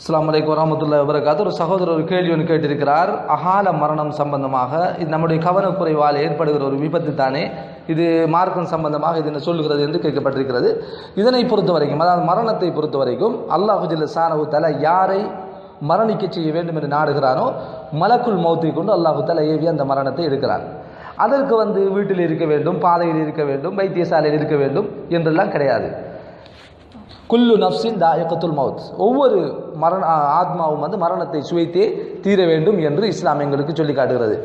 அஸ்லாம் வலைக்கம் வரமத்துல்லா வரகாத்து ஒரு சகோதரர் ஒரு கேள்வி ஒன்று கேட்டிருக்கிறார். அகால மரணம் சம்பந்தமாக இது நம்முடைய கவனக்குறைவால் ஏற்படுகிற ஒரு விபத்து தானே? இது மார்க்கம் சம்பந்தமாக இது என்ன சொல்லுகிறது என்று கேட்கப்பட்டிருக்கிறது. இதனை பொறுத்த வரைக்கும் அதாவது மரணத்தை பொறுத்த வரைக்கும் அல்லாஹுஜில் சானவு தலா யாரை மரணிக்க செய்ய வேண்டும் என்று நாடுகிறானோ மலக்குள் மௌத்தை கொண்டு அல்லாஹு தலை ஏவி அந்த மரணத்தை எடுக்கிறான். அதற்கு வந்து வீட்டில் இருக்க வேண்டும் பாதையில் இருக்க வேண்டும் வைத்தியசாலையில் இருக்க வேண்டும் என்றெல்லாம் கிடையாது. குல்லு நப்சின் தாயக்கத்துல் மவுத். ஒவ்வொரு மரண ஆத்மாவும் வந்து மரணத்தை சுவைத்தே தீர வேண்டும் என்று இஸ்லாம் எங்களுக்கு சொல்லி காட்டுகிறது.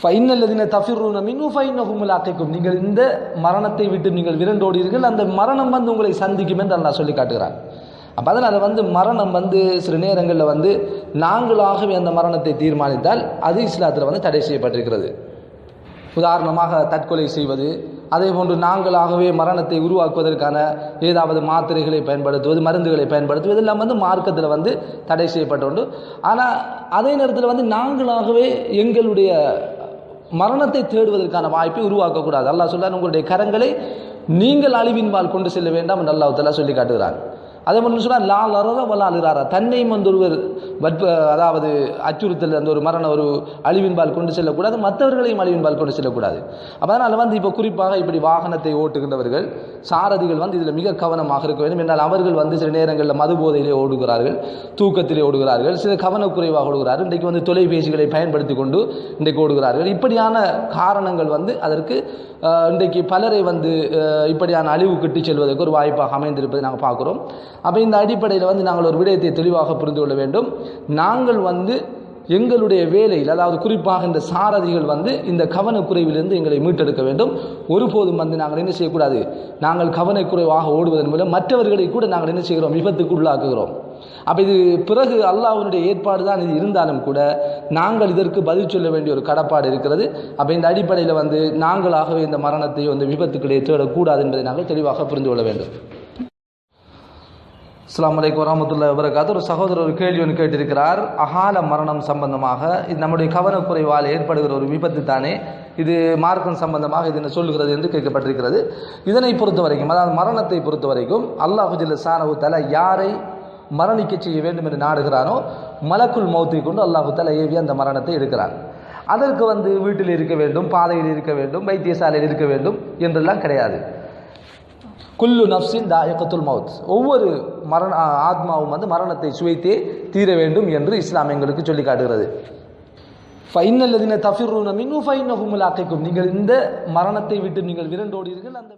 ஃபைனல்லதின தஃபிர்ரூன மின்னு ஃபைனஹுமுல் ஆக்கைக்கும் நீங்கள் இந்த மரணத்தை விட்டு நீங்கள் விரண்டோடுவீர்கள் அந்த மரணம் வந்து உங்களை சந்திக்கும் என்று அல்லாஹ் சொல்லி காட்டுகிறான். அப்போ அதனால் வந்து மரணம் வந்து சில நேரங்களில் வந்து நாங்களாகவே அந்த மரணத்தை தீர்மானித்தால் அது இஸ்லாத்தில் வந்து தடை செய்யப்பட்டிருக்கிறது. உதாரணமாக தற்கொலை செய்வது அதே போன்று நாங்களாகவே மரணத்தை உருவாக்குவதற்கான ஏதாவது மாத்திரைகளை பயன்படுத்துவது மருந்துகளை பயன்படுத்துவது இதெல்லாம் வந்து மார்க்கத்தில் வந்து தடை செய்யப்பட்டுண்டு ஆனால் அதே நேரத்தில் வந்து நாங்களாகவே எங்களுடைய மரணத்தை தேடுவதற்கான வாய்ப்பை உருவாக்கக்கூடாது. அல்லாஹ் சொல்ல உங்களுடைய கரங்களை நீங்கள் அழிவின்பால் கொண்டு செல்ல வேண்டாம் என்று அல்லாஹ் சொல்லி காட்டுகிறான். அதே மாதிரி சொன்னால் லா லரர வலாலுறாரா தன்னையும் வந்து ஒருவர் வற்ப அதாவது அச்சுறுத்தல் அந்த ஒரு மரண ஒரு அழிவின்பால் கொண்டு செல்லக்கூடாது மற்றவர்களையும் அழிவின்பால் கொண்டு செல்லக்கூடாது. அப்போ அதனால் வந்து இப்போ குறிப்பாக இப்படி வாகனத்தை ஓட்டுகின்றவர்கள் சாரதிகள் வந்து இதில் மிக கவனமாக இருக்க வேண்டும். என்றால் அவர்கள் வந்து சில நேரங்களில் மது போதையிலே ஓடுகிறார்கள் தூக்கத்திலே ஓடுகிறார்கள் சில கவனக்குறைவாக ஓடுகிறார்கள் இன்றைக்கு வந்து தொலைபேசிகளை பயன்படுத்தி கொண்டு இன்றைக்கு ஓடுகிறார்கள். இப்படியான காரணங்கள் வந்து அதற்கு இன்றைக்கு பலரை வந்து இப்படியான அழிவு கிட்டி செல்வதற்கு ஒரு வாய்ப்பாக அமைந்திருப்பதை நாங்கள் பார்க்குறோம். அப்போ இந்த அடிப்படையில் வந்து நாங்கள் ஒரு விடயத்தை தெளிவாக புரிந்து கொள்ள வேண்டும். நாங்கள் வந்து எங்களுடைய வேலையில் அதாவது குறிப்பாக இந்த சாரதிகள் வந்து இந்த கவனக்குறைவிலிருந்து எங்களை மீட்டெடுக்க வேண்டும். ஒருபோதும் வந்து நாங்கள் என்ன செய்யக்கூடாது? நாங்கள் கவனக்குறைவாக ஓடுவதன் மூலம் மற்றவர்களை கூட நாங்கள் என்ன செய்கிறோம்? விபத்துக்கு உள்ளாக்குகிறோம் அப்போ இது பிறகு அல்லாஹனுடைய ஏற்பாடு தான் இது இருந்தாலும் கூட நாங்கள் இதற்கு பதில் சொல்ல வேண்டிய ஒரு கடப்பாடு இருக்கிறது. அப்போ இந்த அடிப்படையில் வந்து நாங்களாகவே இந்த மரணத்தையோ இந்த விபத்துக்களை தேடக்கூடாது என்பதை நாங்கள் தெளிவாக புரிந்து கொள்ள வேண்டும். அஸ்லாமலைக்கு வலைக்கம் வரமத்துல்லா வரகாத்து ஒரு சகோதரர் ஒரு கேள்வி ஒன்று கேட்டிருக்கிறார். அகால மரணம் சம்பந்தமாக. இது நம்முடைய கவனக்குறைவால் ஏற்படுகிற ஒரு விபத்து தானே. இது மார்க்கம் சம்பந்தமாக இது என்ன சொல்லுகிறது என்று கேட்கப்பட்டிருக்கிறது. இதனை பொறுத்த வரைக்கும் அதாவது மரணத்தை பொறுத்த வரைக்கும் அல்லாஹுஜில் சானவு தலா யாரை மரணிக்க செய்ய வேண்டும் என்று நாடுகிறானோ மலக்குள் மௌத்தை கொண்டு அல்லாஹு தலை ஏவி அந்த மரணத்தை எடுக்கிறான். அதற்கு வந்து வீட்டில் இருக்க வேண்டும் பாதையில் இருக்க வேண்டும் வைத்தியசாலையில் இருக்க வேண்டும் என்றெல்லாம் கிடையாது. குல்லு நப்சின் தாயக்கத்துல் மவுத். ஒவ்வொரு மரண ஆத்மாவும் வந்து மரணத்தை சுவைத்தே தீர வேண்டும் என்று இஸ்லாம் எங்களுக்கு சொல்லி காட்டுகிறது. ஃபைனல்லதின தஃபிர்ரூன ஃபைன் ஃபைனஹுமுல் ஆக்கைக்கும் நீங்கள் இந்த மரணத்தை விட்டு நீங்கள் விரண்டோடீர்கள் அந்த